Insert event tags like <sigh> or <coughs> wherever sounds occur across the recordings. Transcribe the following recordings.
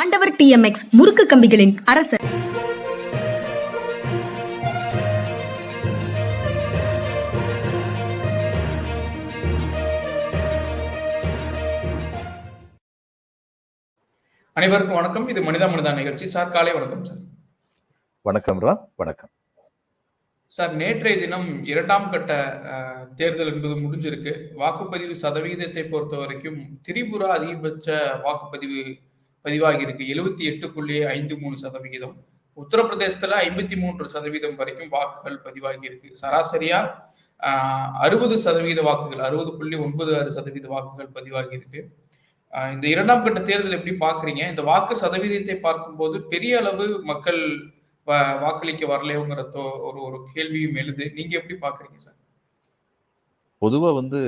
ஆண்டவர் டிஎம்எக்ஸ் முறுக்கு கம்பிகளின் அரசர். அனைவருக்கும் வணக்கம். இது மனிதா மனிதா நிகழ்ச்சி. சார் காலை வணக்கம் சார். வணக்கம் ரா. வணக்கம். சார் நேற்றைய தினம் இரண்டாம் கட்ட தேர்தல் என்பது முடிஞ்சிருக்கு. வாக்குப்பதிவு சதவீதத்தை பொறுத்த வரைக்கும் திரிபுரா அதிகபட்ச வாக்குப்பதிவு பதிவாகி இருக்கு எழுபத்தி எட்டு புள்ளி ஐந்து மூணு சதவிகிதம். உத்தரப்பிரதேசத்துல ஐம்பத்தி மூன்று சதவீதம் வரைக்கும் வாக்குகள் பதிவாகி இருக்கு சராசரியா அறுபது சதவீத வாக்குகள் அறுபது புள்ளி ஒன்பது ஆறு சதவீத வாக்குகள் பதிவாகி இருக்கு இந்த இரண்டாம் கட்ட தேர்தல் எப்படி பாக்குறீங்க இந்த வாக்கு சதவீதத்தை பார்க்கும்போது பெரிய அளவு மக்கள் வாக்களிக்க வரலையோங்கிறதோ ஒரு ஒரு கேள்வியும் எழுது. நீங்க எப்படி பாக்குறீங்க சார்? பொதுவா வந்து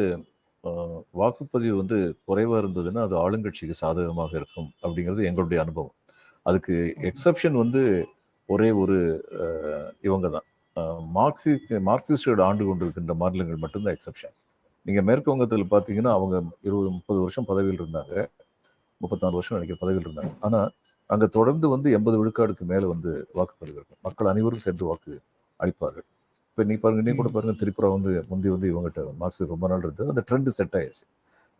வாக்குப்பதிவு வந்து குறைவா இருந்ததுன்னா அது ஆளுங்கட்சிக்கு சாதகமாக இருக்கும் அப்படிங்கிறது எங்களுடைய அனுபவம். அதுக்கு எக்ஸப்ஷன் வந்து ஒரே ஒரு இவங்க தான். மார்க்சிஸ்ட் மார்க்சிஸ்டோட ஆண்டு கொண்டிருக்கின்ற மாநிலங்கள் மட்டும்தான் எக்ஸப்ஷன் நீங்க மேற்கு வங்கத்தில் பார்த்தீங்கன்னா அவங்க இருபது முப்பது வருஷம் பதவியில் இருந்தாங்க. முப்பத்தாறு வருஷம் நினைக்கிற பதவியில் இருந்தாங்க. ஆனா அங்க தொடர்ந்து வந்து எண்பது விழுக்காடுக்கு மேல வந்து வாக்குப்பதிவு இருக்கும். மக்கள் அனைவரும் சென்று வாக்கு அளிப்பார்கள். இப்போ நீ பாருங்க நீ கூட பாருங்க திரிபுரா வந்து முந்தி வந்து இவங்ககிட்ட மார்க்சிஸ்ட் ரொம்ப நாள் இருந்தது. அந்த ட்ரெண்ட் செட் ஆயிடுச்சு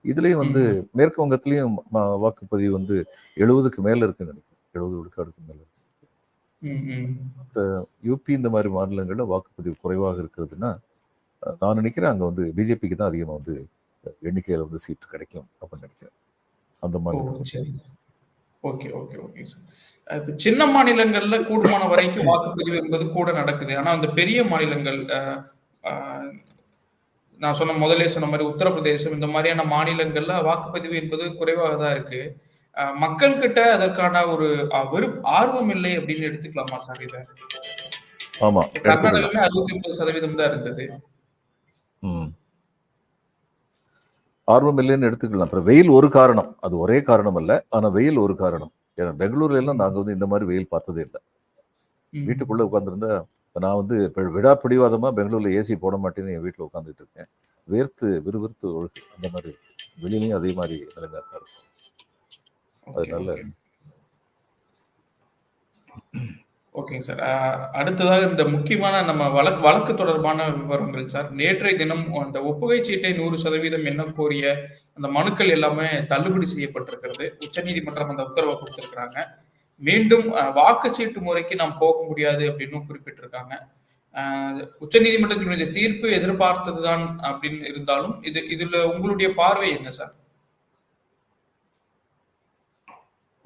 இதுலயும் வந்து மேற்கு வங்கத்திலயும் வாக்குப்பதிவு வந்து எழுபதுக்கு மேல இருக்குன்னு நினைக்கிறேன். எழுபது விழுக்காடுக்கு மேல இருக்கு. யூபி இந்த மாதிரி மாநிலங்கள்ல வாக்குப்பதிவு குறைவாக இருக்கிறதுனா அஹ், நான் நினைக்கிறேன் அங்க வந்து பிஜேபிக்கு தான் அதிகமா வந்து எண்ணிக்கையில வந்து சீட் கிடைக்கும் அப்படின்னு நினைக்கிறேன். அந்த மாதிரி ஓகே ஓகே ஓகே சார் இப்ப சின்ன மாநிலங்கள்ல கூடுமான வரைக்கும் <coughs> வாக்குப்பதிவு என்பது கூட நடக்குது. ஆனா அந்த பெரிய மாநிலங்கள் நான் சொன்ன முதல்ல சொன்ன மாதிரி உத்தரப்பிரதேசம் இந்த மாதிரியான மாநிலங்கள்ல வாக்குப்பதிவு என்பது குறைவாக தான் இருக்கு. மக்கள் கிட்ட அதற்கான ஒரு அஹ், வெறுப் ஆர்வம் இல்லை அப்படின்னு எடுத்துக்கலாமா சார் இதை? ஆமா கர்நாடகால அறுபத்தி ஒன்பது சதவீதம் தான் இருந்தது. ஆர்வம் இல்லைன்னு எடுத்துக்கலாம். அப்புறம் வெயில் ஒரு காரணம். அது ஒரே காரணம் அல்ல. ஆனா வெயில் ஒரு காரணம். ஏன்னா பெங்களூர்ல எல்லாம் நாங்க வந்து இந்த மாதிரி வெயில் பார்த்ததே இல்லை. வீட்டுக்குள்ள உட்காந்துருந்தா நான் வந்து விடா பிடிவாதமா பெங்களூர்ல ஏசி போட மாட்டேன்னு என் வீட்டுல உட்காந்துட்டு இருக்கேன். வேர்த்து விறுவிறுத்து ஒழுகு. அந்த மாதிரி. வெளியிலயும் அதே மாதிரி நிலைமையா தான் இருக்கும். அதனால ஓகேங்க சார். அடுத்ததாக இந்த முக்கியமான நம்ம வழக்கு வழக்கு தொடர்பான விவரங்கள் சார். நேற்றைய தினம் அந்த ஒப்புகை சீட்டை நூறு சதவீதம் என்ன கோரிய அந்த மனுக்கள் எல்லாமே தள்ளுபடி செய்யப்பட்டிருக்கிறது. உச்சநீதிமன்றம் அந்த உத்தரவை கொடுத்திருக்கிறாங்க. மீண்டும் வாக்குச்சீட்டு முறைக்கு நாம் போக முடியாது அப்படின்னு குறிப்பிட்டிருக்காங்க. உச்சநீதிமன்றத்தினுடைய தீர்ப்பு எதிர்பார்த்ததுதான் அப்படின்னு இருந்தாலும் இது இதுல உங்களுடைய பார்வை என்ன சார்?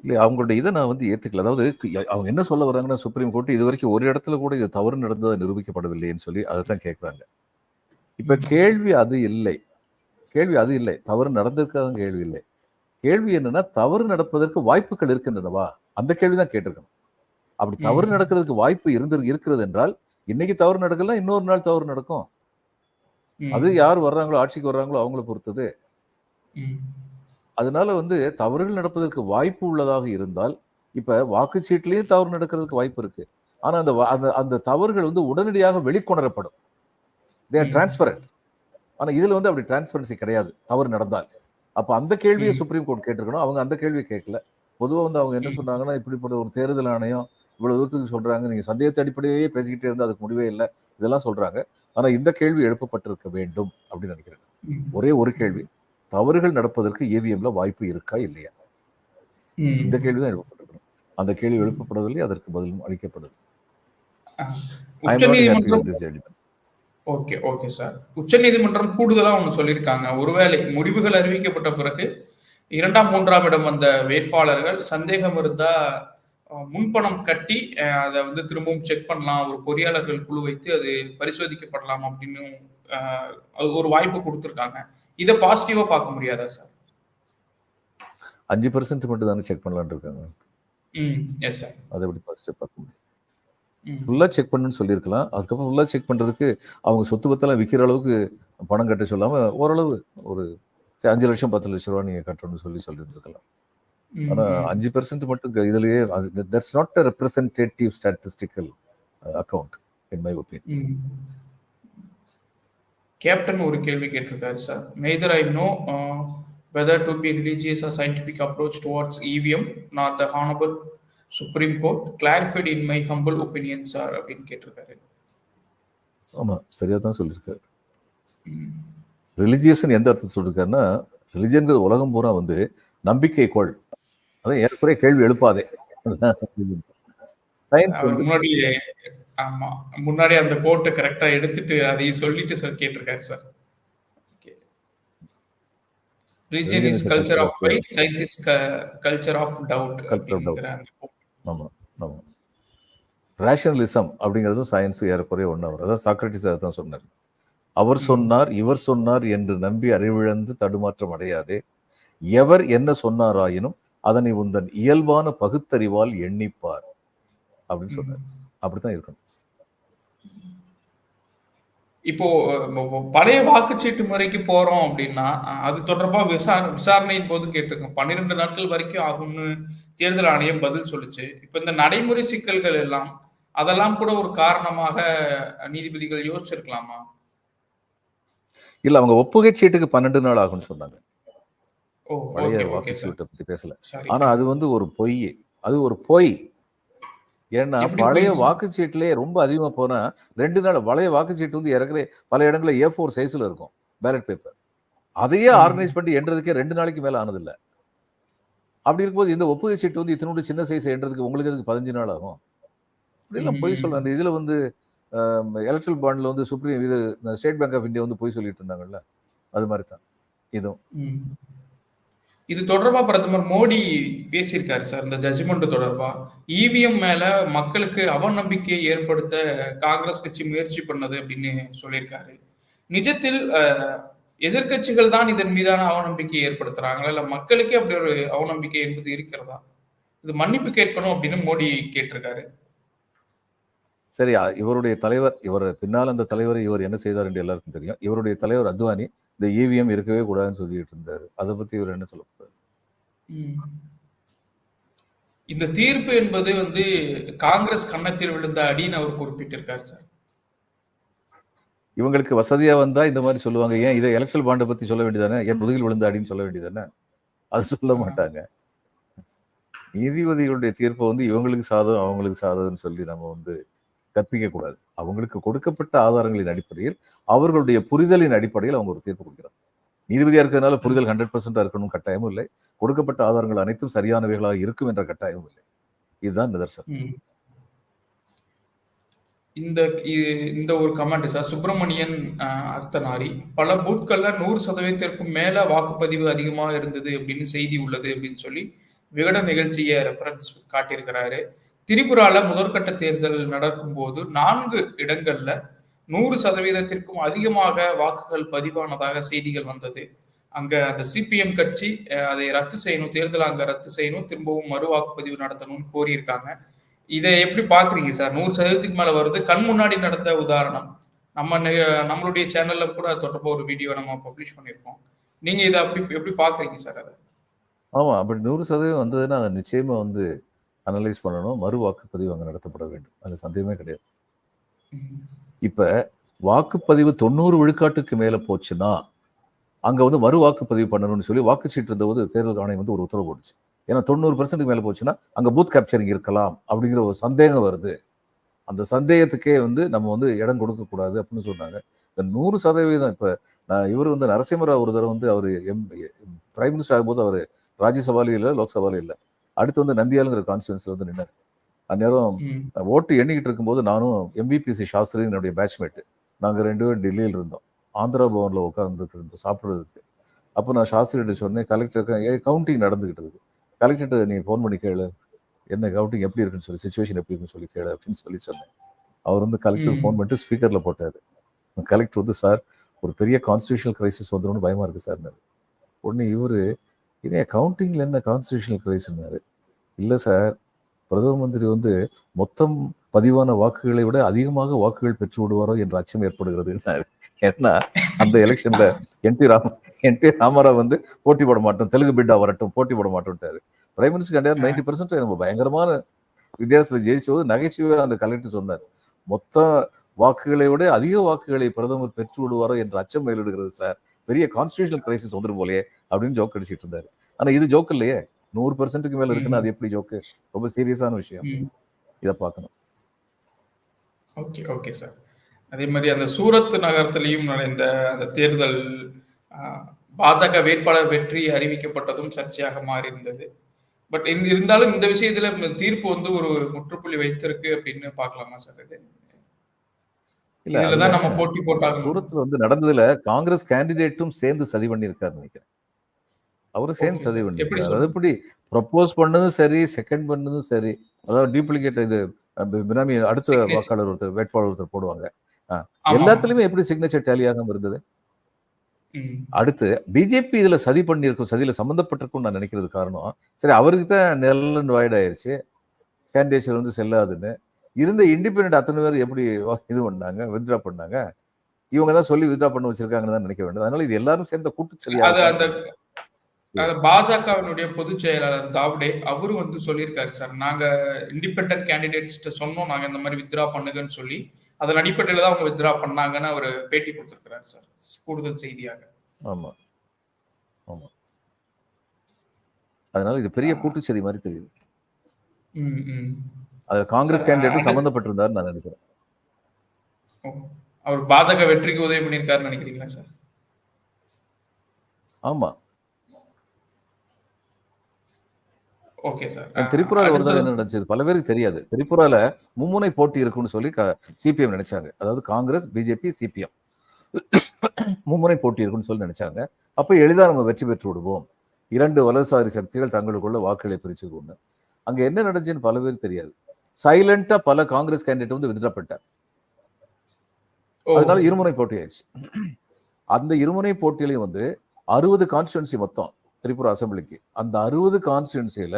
இல்ல அவங்களுடைய இதை நான் வந்து ஏத்துக்கல. அதாவது அவங்க என்ன சொல்ல வர்றாங்கன்னா சுப்ரீம் கோர்ட் இது வரைக்கும் ஒரு இடத்துல கூட இது தவறு நடந்ததா நிரூபிக்கப்படவில்லைன்னு சொல்லி அதை தான் கேட்குறாங்க. இப்ப கேள்வி அது இல்லை. கேள்வி அது இல்லை. தவறு நடந்திருக்காத கேள்வி இல்லை. கேள்வி என்னன்னா தவறு நடப்பதற்கு வாய்ப்புகள் இருக்கின்றனவா? அந்த கேள்விதான் கேட்டிருக்கணும். அப்படி தவறு. நடக்கிறதுக்கு வாய்ப்பு இருந்து இருக்கிறது என்றால் இன்னைக்கு தவறு நடக்கலாம் இன்னொரு நாள் தவறு நடக்கும். அது யார் வர்றாங்களோ ஆட்சிக்கு வர்றாங்களோ அவங்கள பொறுத்தது. அதனால வந்து தவறுகள் நடப்பதற்கு வாய்ப்பு உள்ளதாக இருந்தால் இப்ப வாக்குச்சீட்டுலயும் தவறு நடக்கிறதுக்கு வாய்ப்பு இருக்கு. ஆனா அந்த அந்த அந்த தவறுகள் வந்து உடனடியாக வெளிக்கொணரப்படும். தேர். டிரான்ஸ்பரண்ட் ஆனா இதுல வந்து அப்படி டிரான்ஸ்பரன்சி கிடையாது. தவறு நடந்தால். அப்ப அந்த கேள்வியை. சுப்ரீம் கோர்ட் கேட்டிருக்கணும். அவங்க அந்த கேள்வியை கேட்கல. பொதுவா வந்து அவங்க என்ன. சொன்னாங்கன்னா இப்படிப்பட்ட ஒரு தேர்தல் ஆணையம் இவ்வளவு தூரத்துக்கு சொல்றாங்க. நீங்க சந்தேகத்தை அடிப்படையே பேசிக்கிட்டே இருந்தா அதுக்கு முடிவே இல்லை. இதெல்லாம் சொல்றாங்க. ஆனா இந்த கேள்வி எழுப்பப்பட்டிருக்க வேண்டும் அப்படின்னு நினைக்கிறேன். ஒரே ஒரு கேள்வி. தவறுகள் நடப்பதற்கு ஏவிஎம்ல வாய்ப்பு இருக்கா இல்லையா. இந்த கேள்வி தான் எழுப்பப்பட்டிருக்கணும். அந்த கேள்வி எழுப்பப்படவில்லை அதற்கு பதிலும் அளிக்கப்படவில்லை. Okay okay sir. உச்சநீதிமன்றம் கூடுதலா ஒன்று சொல்லியிருக்காங்க. ஒருவேளை முடிவுகள் அறிவிக்கப்பட்ட பிறகு இரண்டாம் மூன்றாம் இடம் வந்த வேட்பாளர்கள் சந்தேகம் இருந்தா முன்பணம் கட்டி அதை வந்து திரும்பவும் செக் பண்ணலாம். ஒரு பொறியாளர்கள் குழு வைத்து அது பரிசோதிக்கப்படலாம் அப்படின்னு ஒரு வாய்ப்பு கொடுத்துருக்காங்க. இதை பாசிட்டிவா பார்க்க முடியாதா சார் அஞ்சு பர்சன்ட் மட்டும் தானே செக் பண்ணலாம்னு இருக்காங்க. எஸ் சார் அதை எப்படி பாசிட்டிவ் பார்க்க முடியும்? ஃபுல்லா செக் பண்ணுன்னு சொல்லியிருக்கலாம். அதுக்கப்புறம் ஃபுல்லா செக் பண்றதுக்கு அவங்க சொத்து பத்தெல்லாம் விற்கிற அளவுக்கு பணம் கட்ட சொல்லாம ஓரளவு ஒரு சரி, அஞ்சு லட்சம் பத்து லட்சம் ரூபா நீங்க கட்டணும்னு சொல்லி சொல்லியிருந்திருக்கலாம். ஆனா. அஞ்சு பர்சன்ட் மட்டும் இதுலயே that's not a representative statistical account in my. Opinion. Captain ஒரு கேள்வி கேட்டிருக்காரு sir neither I know whether to be religious or scientific approach towards EVM, not the Honorable Supreme Court, clarified in my humble opinion, sir, அப்படின்னு கேட்டிருக்காரு. ஆமா சரியா தான் சொல்லியிருக்காரு. ரிலிஜியஸ்னு எந்த அர்த்தத்தை சொல்லியிருக்காருன்னா ரிலிஜியன்கிறது உலகம் பூரா வந்து நம்பிக்கை கொள் அதான் ஏற்கனவே கேள்வி எழுப்பாதே. சயின்ஸ் முன்னாடி ஆமா. முன்னாடி அந்த கோட்டை கரெக்டா எடுத்துட்டு அதையும் சொல்லிட்டு சார் கேட்டிருக்காரு sir religion is culture of fight science is culture of doubt. ஆமா ஆமா. ரேஷனலிசம் அப்படிங்கிறதும் சயின்ஸ் ஏறக்குறைய ஒன்று அவர் அதான் சாக்ரட்டிஸ் அதை தான் சொன்னார். அவர் சொன்னார் இவர் சொன்னார் என்று நம்பி அறிவிழந்து தடுமாற்றம் அடையாதே. எவர் என்ன சொன்னாராயினும் அதனை உந்தன் இயல்பான பகுத்தறிவால் எண்ணிப்பார். அப்படின்னு சொன்னார். அப்படித்தான் இருக்கணும். இப்போ பழைய வாக்குச்சீட்டு முறைக்கு போறோம் அப்படின்னா அது தொடர்பா விசாரணை விசாரணையின் போது கேட்டிருக்கோம். பன்னிரெண்டு நாட்கள் வரைக்கும் ஆகும்னு தேர்தல் ஆணையம் பதில் சொல்லுச்சு. இப்போ இந்த நடைமுறை சிக்கல்கள் எல்லாம் அதெல்லாம் கூட ஒரு காரணமாக நீதிபதிகள் யோசிச்சிருக்கலாமா? இல்ல அவங்க ஒப்புகை சீட்டுக்கு பன்னெண்டு நாள் ஆகும்னு சொன்னாங்க. பழைய வாக்கு சீட்டை பத்தி பேசல. ஆனா அது வந்து ஒரு பொய். அது ஒரு பொய். ஏன்னா பழைய? வாக்குச்சீட்டுலயே ரொம்ப அதிகமா போனா ரெண்டு நாள் பழைய வாக்குச்சீட்டு வந்து இறக்குற பல இடங்கள்ல ஏ ஃபோர் சைஸ்ல இருக்கும் பேலட் பேப்பர் அதையே. ஆர்கனைஸ் பண்ணி எண்றதுக்கே ரெண்டு நாளைக்கு மேல ஆனதில்ல அப்படி இருக்கும்போது இந்த ஒப்புகை சீட்டு வந்து இத்தனோட சின்ன சைஸ் எண்றதுக்கு உங்களுக்கு அதுக்கு பதினஞ்சு நாள் ஆகும் அப்படிலாம் பொய் ம். சொல்றேன் அந்த இதுல வந்து எலக்ட்ரல் பாண்ட்ல வந்து சுப்ரீம் இது ஸ்டேட் பேங்க் ஆஃப் இந்தியா வந்து பொய் சொல்லிட்டு இருந்தாங்கல்ல அது மாதிரி தான் இதுவும். இது தொடர்பா பிரதமர் மோடி பேசியிருக்காரு சார் இந்த ஜட்ஜ்மெண்ட் தொடர்பா? இவிஎம் மேல மக்களுக்கு அவநம்பிக்கையை ஏற்படுத்த காங்கிரஸ் கட்சி முயற்சி பண்ணது அப்படின்னு சொல்லியிருக்காரு. நிஜத்தில் எதிர்கட்சிகள் எதிர்க்கட்சிகள் தான் இதன் மீதான அவநம்பிக்கையை ஏற்படுத்துறாங்களா? இல்ல மக்களுக்கே அப்படி ஒரு அவநம்பிக்கை என்பது இருக்கிறதா? இது மன்னிப்பு கேட்கணும் அப்படின்னு மோடி கேட்டிருக்காரு. சரியா இவருடைய தலைவர் இவர் பின்னால் அந்த தலைவரை இவர் என்ன செய்தார் என்று எல்லாருக்கும் தெரியும். இவருடைய தலைவர் அத்வானி இந்த இவிஎம் இருக்கவே கூடாதுன்னு சொல்லிட்டு இருந்தாரு. அதை பத்தி இவர் என்ன சொல்ல போறாரு. இந்த தீர்ப்பு என்பது வந்து காங்கிரஸ் கன்னத்தில் விழுந்த அடின்னு அவர் குறிப்பிட்டிருக்காரு சார். இவங்களுக்கு வசதியா வந்தா இந்த மாதிரி சொல்லுவாங்க. ஏன் இதை எலக்ட்ரல் பாண்டை பத்தி சொல்ல வேண்டியதானே? என் முதுகில் விழுந்த அடின்னு சொல்ல வேண்டியதானே? அது சொல்ல மாட்டாங்க. நீதிபதிகளுடைய தீர்ப்பை வந்து இவங்களுக்கு சாதம் அவங்களுக்கு சாதம்னு சொல்லி நம்ம வந்து கற்பிக்க கூடாது. அவங்களுக்கு கொடுக்கப்பட்ட ஆதாரங்களின் அடிப்படையில் அவர்களுடைய புரிதலின் அடிப்படையில் அவங்க ஒரு தீர்ப்பு கொடுக்கிறாங்க. நீதிபதியாக இருக்கிறதுனால புரிதல் ஹண்ட்ரட் பர்சன்டாக இருக்கணும் கட்டாயமும் இல்லை. கொடுக்கப்பட்ட ஆதாரங்கள் அனைத்தும் சரியானவைகளாக இருக்கும் என்ற கட்டாயமும் இல்லை. இதுதான் நிதர்சனம். இந்த இந்த ஒரு கமெண்ட் சார் சுப்பிரமணியன் அர்த்தநாரி. பல பூத்கள்ல நூறு சதவீதத்திற்கும் மேல வாக்குப்பதிவு அதிகமா இருந்தது அப்படின்னு செய்தி உள்ளது அப்படின்னு சொல்லி விகட நிகழ்ச்சியை ரெஃபரன்ஸ் காட்டியிருக்கிறாரு. திரிபுரால முதற்கட்ட தேர்தல் நடக்கும் போது நான்கு இடங்கள்ல நூறு சதவீதத்திற்கும் அதிகமாக வாக்குகள் பதிவானதாக செய்திகள் வந்தது. அங்க அந்த சிபிஎம் கட்சி அதை ரத்து செய்யணும் தேர்தல் அங்க ரத்து செய்யணும் திரும்பவும் மறு வாக்குப்பதிவு நடத்தணும்னு கோரியிருக்காங்க. இதை எப்படி பாக்குறீங்க சார்? நூறு சதவீதத்துக்கு மேல வருது. கண் முன்னாடி நடந்த உதாரணம். நம்ம நெ- நம்மளுடைய சேனல்ல கூட தொடர்ப ஒரு வீடியோ நம்ம பப்ளிஷ் பண்ணியிருக்கோம். நீங்க இதை அப்படி எப்படி பாக்குறீங்க சார் அதை? ஆமா அப்படி நூறு சதவீதம் வந்ததுன்னா அது நிச்சயமா வந்து அனலைஸ் பண்ணணும். மறு வாக்குப்பதிவு அங்கே நடத்தப்பட வேண்டும். அதுல சந்தேகமே கிடையாது. இப்ப வாக்குப்பதிவு தொண்ணூறு விழுக்காட்டுக்கு மேல போச்சுன்னா அங்க வந்து மறு வாக்குப்பதிவு பண்ணணும்னு சொல்லி வாக்குச்சீட்டு இருந்தபோது தேர்தல் ஆணையம் வந்து ஒரு உத்தரவு போட்டுச்சு. ஏன்னா தொண்ணூறு பர்சன்ட்டுக்கு மேல போச்சுன்னா அங்க பூத் கேப்சரிங் இருக்கலாம் அப்படிங்கிற ஒரு சந்தேகம் வருது. அந்த சந்தேகத்துக்கே வந்து நம்ம வந்து இடம் கொடுக்க கூடாது அப்படின்னு சொன்னாங்க. இந்த நூறு சதவீதம் இப்ப நான் இவர் வந்து நரசிம்மராவ் ஒரு தடவை வந்து அவர் எம் பிரைம் மினிஸ்டர் ஆகும்போது அவர் ராஜ்யசபாலையும் இல்லை லோக்சபாலையும் இல்லை. அடுத்து வந்து நந்தியாலுங்கிற கான்ஸ்டியூன்சில் வந்து நின்னார். அந்நேரம். ஓட்டு எண்ணிக்கிட்டு இருக்கும்போது நானும் எம்பிபிசி சாஸ்திரி என்னுடைய பேட்ச்மேட் நாங்கள் ரெண்டு பேரும் டெல்லியில் இருந்தோம். ஆந்திரா பவனில் உட்காந்துட்டு இருந்தோம் சாப்பிட்றதுக்கு. அப்போ நான் சாஸ்திரிகிட்ட சொன்னேன் கலெக்டருக்கு கவுண்டிங் நடந்துகிட்டு இருக்கு. கலெக்டர்கிட்ட நீ ஃபோன் பண்ணி கேளு. என்ன கவுண்டிங் எப்படி இருக்குன்னு சொல்லி சுச்சுவேஷன் எப்படி இருக்குன்னு சொல்லி கேளு அப்படின்னு சொல்லி சொன்னேன். அவர் வந்து கலெக்டர். ஃபோன் பண்ணிட்டு ஸ்பீக்கரில் போட்டார். கலெக்டர் வந்து சார் ஒரு பெரிய கான்ஸ்டியூஷனல் கிரைசிஸ் வந்துரும்னு பயமா இருக்கு சார் உடனே இவரு இதே கவுண்டிங்ல என்ன கான்ஸ்டியூஷனல் கிரைசிஸ்னாரு இல்லை சார் பிரதம மந்திரி வந்து மொத்தம் பதிவான வாக்குகளை விட அதிகமாக வாக்குகள் பெற்று விடுவாரோ என்ற அச்சம் ஏற்படுகிறது ஏன்னா அந்த எலெக்ஷன்ல N T Rama N T Ramarao வந்து போட்டி போட மாட்டோம் தெலுங்கு பிட்டா வரட்டும் போட்டி போட மாட்டோம்ட்டாரு. பிரைம் மினிஸ்டர் கண்டிப்பா நைன்டி பர்சன்ட் நம்ம பயங்கரமான வித்தியாசத்தில் ஜெயிச்சபோது நகைச்சுவையாக அந்த கலெக்டர் சொன்னார். மொத்த வாக்குகளை விட அதிக வாக்குகளை பிரதமர் பெற்று விடுவாரோ என்ற அச்சம் மேலிடுகிறது சார் பெரிய கான்ஸ்டியூஷனல் கிரைசிஸ் வந்துடும் போலயே அப்படின்னு ஜோக் அடிச்சிட்டு இருந்தாரு. ஆனா இது ஜோக் இல்லையே. நூறு பெர்சென்ட்டுக்கு மேல இருக்குன்னா அது எப்படி ஜோக்கு ரொம்ப சீரியஸான விஷயம். இதை பார்க்கணும். ஓகே ஓகே சார் அதே மாதிரி அந்த சூரத் நகரத்திலையும் நடந்த அந்த தேர்தல் பாஜக வேட்பாளர் வெற்றி அறிவிக்கப்பட்டதும் சர்ச்சையாக மாறி இருந்தது பட் இருந்தாலும் இந்த விஷயத்துல தீர்ப்பு வந்து ஒரு முற்றுப்புள்ளி வைத்திருக்கு அப்படின்னு பார்க்கலாமா சார் இது இல்ல இதுலதான் அதுல நம்ம போட்டி போட்டாங்க சூரத்ல வந்து நடந்ததுல காங்கிரஸ் கேண்டிடேட்டும் சேர்ந்து சதி பண்ணியிருக்காரு நினைக்கிறேன். அவரும் சேர்ந்து சதி. பண்ணிருக்காரு அது எப்படி ப்ரப்போஸ் பண்ணதும் சரி செகண்ட் பண்ணதும் சரி. அதாவது டூப்ளிகேட் இது பினாமி அடுத்த. வாக்காளர் ஒருத்தர் வேட்பாளர் ஒருத்தர் போடுவாங்க. எல்லாத்துலயுமே எப்படி சிக்னேச்சர் டேலி ஆகாம இருந்தது. அடுத்து பிஜேபி இதுல சதி பண்ணியிருக்கும் சதியில சம்மந்தப்பட்டிருக்கும் நான் நினைக்கிறது காரணம். சரி அவருக்கு தான் நெல்லன் வாய்ட் ஆயிருச்சு. கேண்டிடேச்சர் வந்து செல்லாதுன்னு. இருந்த இண்டிபெண்ட் அத்தனை பேர் எப்படி இது பண்ணாங்க வித்ட்ரா பண்ணாங்க? இவங்க தான் சொல்லி வித்ட்ரா பண்ண வச்சிருக்காங்கன்னு தான் நினைக்க வேண்டியது. அதனால இது எல்லாரும் சேர்ந்த கூட்டு அது பாஜகவினுடைய பொதுச் செயலாளர் தாவ்டே அவரு வந்து சொல்லியிருக்காரு சார் நாங்க இண்டிபெண்டன்ட் கேண்டிடேட்ஸ் சொன்னோம். நாங்க இந்த மாதிரி வித்ரா பண்ணுங்கன்னு சொல்லி அதன் அடிப்படையில தான் அவங்க வித்ரா பண்ணாங்கன்னு அவர் பேட்டி கொடுத்திருக்கிறாரு சார். கூடுதல் செய்தியாக. ஆமா. ஆமா. அதனால இது பெரிய கூட்டு சதி மாதிரி தெரியுது. அதுல காங்கிரஸ் அது- சம்மந்தப்பட்டிருந்தாரு நான் நினைக்கிறேன். அவர் பாஜக வெற்றிக்கு உதவி பண்ணியிருக்காருன்னு நினைக்கிறீங்களா சார்? ஆமா. Okay sir. ஏன் திரிபுரால ஒரு தடவை என்ன நடந்துச்சு? பல பேருக்கு தெரியாது. திரிபுரால மும்முனை போட்டி இருக்குன்னு சொல்லி சிபிஎம் நினைச்சாங்க. அதாவது காங்கிரஸ் பிஜேபி சிபிஎம் மும்முனை போட்டி இருக்குன்னு சொல்லி நினைச்சாங்க. அப்ப எளிதா நம்ம வெற்றி பெற்று விடுவோம். இரண்டு வலதுசாரி சக்திகள் தங்களுக்குள்ள வாக்குகளை பிரிச்சுக்கொண்டு அங்க என்ன நடந்துச்சுன்னு பல பேருக்கு தெரியாது. சைலண்டா பல காங்கிரஸ் கேண்டிடேட் வந்து வித்ட்ரா. அதனால இருமுனை போட்டி ஆயிடுச்சு அந்த இருமுனை போட்டியிலையும் வந்து அறுபது கான்ஸ்டிடுவன்சி மொத்தம் திரிபுரா அசெம்பிளிக்கு அந்த அறுபது கான்ஸ்டிடுவன்சியில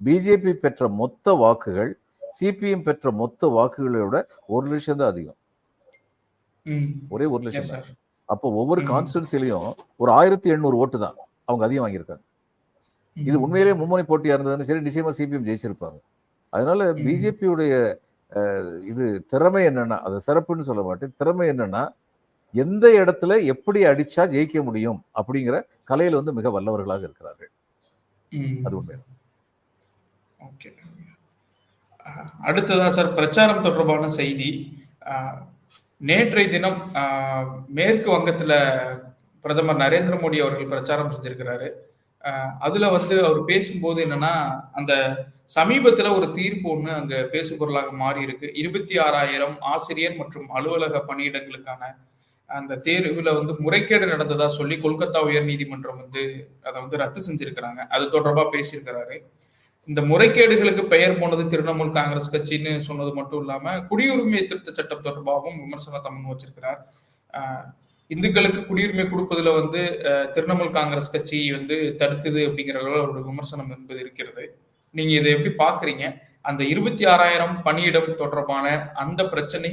பிஜேபி பெற்ற மொத்த வாக்குகள் சிபிஎம் பெற்ற மொத்த வாக்குகளை விட ஒரு லட்சம் தான் அதிகம். ஒரே ஒரு லட்சம். தான் அப்போ ஒவ்வொரு ம். கான்ஸ்டிடுவன்சிலையும் ஒரு ஆயிரத்தி எண்ணூறு ஓட்டு தான் அவங்க அதிகம் வாங்கியிருக்காங்க இது. உண்மையிலேயே மும்முனை போட்டியா இருந்ததுன்னு சரி நிச்சயமா சிபிஎம் ஜெயிச்சிருப்பாங்க அதனால. பிஜேபியுடைய இது திறமை என்னன்னா அது சிறப்புன்னு சொல்ல மாட்டேன். திறமை என்னன்னா எந்த இடத்துல எப்படி அடிச்சா ஜெயிக்க முடியும் அப்படிங்கிற கலையில வந்து மிக வல்லவர்களாக இருக்கிறார்கள். அது உண்மை ஓகே. அஹ், அடுத்ததா சார் பிரச்சாரம் தொடர்பான செய்தி. நேற்றைய தினம் மேற்கு வங்கத்துல பிரதமர் நரேந்திர மோடி அவர்கள் பிரச்சாரம் செஞ்சிருக்கிறாரு. அதுல வந்து அவர் பேசும்போது என்னன்னா அந்த சமீபத்துல ஒரு தீர்ப்பு ஒண்ணு அங்க பேசுபொருளாக மாறி இருக்கு இருபத்தி ஆறாயிரம் ஆசிரியர் மற்றும் அலுவலக பணியிடங்களுக்கான அந்த தேர்வுல வந்து முறைகேடு நடந்ததா சொல்லி கொல்கத்தா உயர் நீதிமன்றம் வந்து அதை வந்து ரத்து செஞ்சிருக்கிறாங்க. அது தொடர்பா பேசியிருக்கிறாரு. இந்த முறைகேடுகளுக்கு பெயர் போனது திரிணாமுல் காங்கிரஸ் கட்சின்னு சொன்னது மட்டும் இல்லாம குடியுரிமை திருத்த சட்டம் தொடர்பாகவும் விமர்சனத்தை முன் வச்சிருக்கிறார். இந்துக்களுக்கு குடியுரிமை கொடுப்பதுல வந்து திரிணாமுல் காங்கிரஸ் கட்சி வந்து தடுக்குது அப்படிங்கிற அளவில் ஒரு விமர்சனம் என்பது இருக்கிறது. நீங்க இதை எப்படி பாக்குறீங்க? அந்த இருபத்தி ஆறாயிரம் பணியிடம் தொடர்பான அந்த பிரச்சனை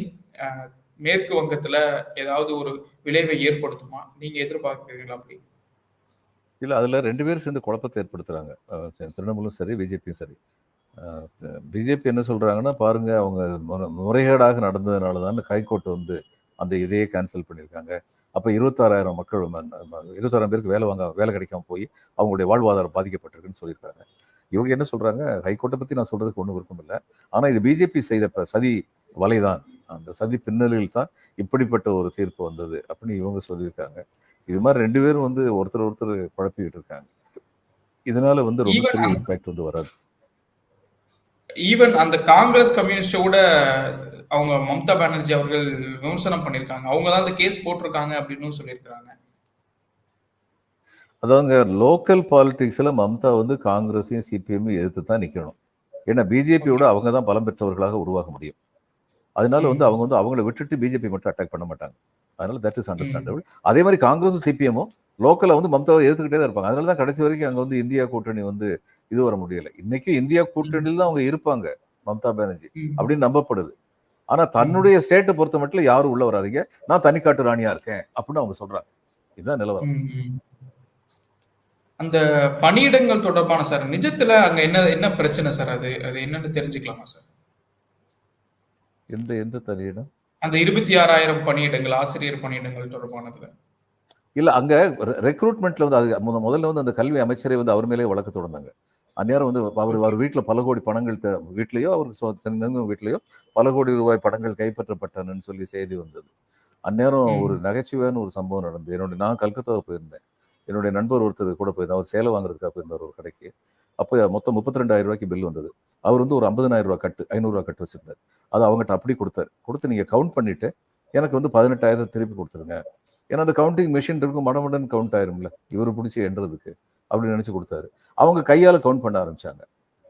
மேற்கு வங்கத்துல ஏதாவது ஒரு விளைவை ஏற்படுத்துமா? நீங்க எதிர்பார்க்கிறீங்களா அப்படி? இல்ல அதுல ரெண்டு பேரும் சேர்ந்து குழப்பத்தை ஏற்படுத்துறாங்க. சரி, திரிணாமுலும் சரி பிஜேபியும் சரி. பிஜேபி என்ன சொல்றாங்கன்னா பாருங்க அவங்க முறைகேடாக நடந்ததுனால தான் ஹைகோர்ட் வந்து அந்த இதையே கேன்சல் பண்ணியிருக்காங்க. அப்ப இருபத்தாறாயிரம் மக்கள் ம- ம- இருபத்தாயிரம் பேருக்கு வேலை வாங்க வேலை கிடைக்காம போய் அவங்களுடைய வாழ்வாதாரம் பாதிக்கப்பட்டிருக்குன்னு சொல்லியிருக்காங்க. இவங்க என்ன சொல்றாங்க? ஹைகோர்ட்டை பத்தி நான் சொல்றதுக்கு ஒன்றும் விருப்பம் இல்லை. ஆனா இது பிஜேபி செய்த சதி வலைதான். அந்த சதி பின்னலில் தான் இப்படிப்பட்ட ஒரு தீர்ப்பு வந்தது அப்படின்னு இவங்க சொல்லியிருக்காங்க. இது மாதிரி ரெண்டு பேரும் வந்து ஒருத்தர் ஒருத்தர் குழப்பிக்கிட்டு இருக்காங்க. இதனால வந்து ரொம்ப பெரிய இம்பாக்ட் வந்து வராது. ஈவன் அந்த காங்கிரஸ் கம்யூனிஸ்டோட அவங்க மம்தா பானர்ஜி அவர்கள் விமர்சனம் பண்ணியிருக்காங்க அவங்க தான் அந்த கேஸ் போட்டிருக்காங்க அப்படின்னு சொல்லியிருக்காங்க அதாங்க லோக்கல் பாலிடிக்ஸ்ல மம்தா வந்து காங்கிரஸையும் சிபிஎம் எதிர்த்து தான் நிக்கணும். ஏன்னா பிஜேபியோட அவங்க தான் பலம் பெற்றவர்களாக உருவாக முடியும். அதனால வந்து. அவங்க வந்து அவங்கள விட்டுட்டு பிஜேபி மட்டும் அட்டாக் பண்ண மாட்டாங்க. அதனால தட் இஸ் அண்டர்ஸ்டாண்டபிள் அதே மாதிரி காங்கிரஸும் சிபிஎம்மும் லோக்கல்ல வந்து மம்தாவை எதிர்த்துக்கிட்டே தான் இருப்பாங்க. அதனால தான் கடைசி வரைக்கும் அங்க வந்து இந்தியா கூட்டணி வந்து இது வர முடியல. இன்னைக்கு இந்தியா கூட்டணியில் தான் அவங்க இருப்பாங்க மம்தா பானர்ஜி. அப்படின்னு நம்பப்படுது. ஆனா தன்னுடைய ஸ்டேட்டை பொறுத்த மட்டும் யாரும் உள்ள வராதீங்க. நான் தனிக்காட்டு ராணியா இருக்கேன் அப்படின்னு அவங்க சொல்றாங்க. இதுதான் நிலவரம். அந்த பணியிடங்கள் தொடர்பான சார் நிஜத்துல அங்க என்ன என்ன பிரச்சனை சார் அது? அது என்னன்னு தெரிஞ்சுக்கலாமா சார்? எந்த எந்த தனியிடம்? அந்த இருபத்தி ஆறாயிரம் பணியிடங்கள் ஆசிரியர் பணியிடங்கள் தொடர்பானதுல. இல்ல அங்க ரெக்ரூட்மெண்ட்ல வந்து அது முத- முதல்ல வந்து அந்த கல்வி அமைச்சரை வந்து அவர் மேலே வழக்கு தொடர்ந்தாங்க அந்நேரம் வந்து அவர் அவர் வீட்டில் பல கோடி பணங்கள் த- வீட்லயோ அவர் தனது வீட்லயோ பல கோடி ரூபாய் பணங்கள் கைப்பற்றப்பட்டனன்னு சொல்லி செய்தி வந்தது. அந்நேரம். ஒரு நகைச்சுவையான ஒரு சம்பவம் நடந்தது. என்னுடைய நான் கல்கத்தாவை போயிருந்தேன். என்னுடைய நண்பர் ஒருத்தர் கூட போயிருந்தேன் அவர் சேலை வாங்குறதுக்காக போயிருந்தார் ஒரு கடைக்கு. அப்போ மொத்தம் முப்பத்தி ரெண்டாயிரம் ரூபாய்க்கு பில் வந்தது. அவர் வந்து ஒரு ஐம்பதனாயிரம் ரூபாய் கட்டு ஐநூறுரூவா கட்டு வச்சிருந்தார். அதை அவங்ககிட்ட அப்படி கொடுத்தாரு. கொடுத்து நீங்க கவுண்ட் பண்ணிட்டு எனக்கு வந்து பதினெட்டாயிரத்தை திருப்பி கொடுத்துருங்க. ஏன்னா அந்த கவுண்டிங் மிஷின் இருக்கும் மடமடன் கவுண்ட் ஆயிரும்ல. இவர் பிடிச்சி எண்றதுக்கு அப்படின்னு நினைச்சு கொடுத்தாரு. அவங்க கையால கவுண்ட் பண்ண ஆரம்பிச்சாங்க.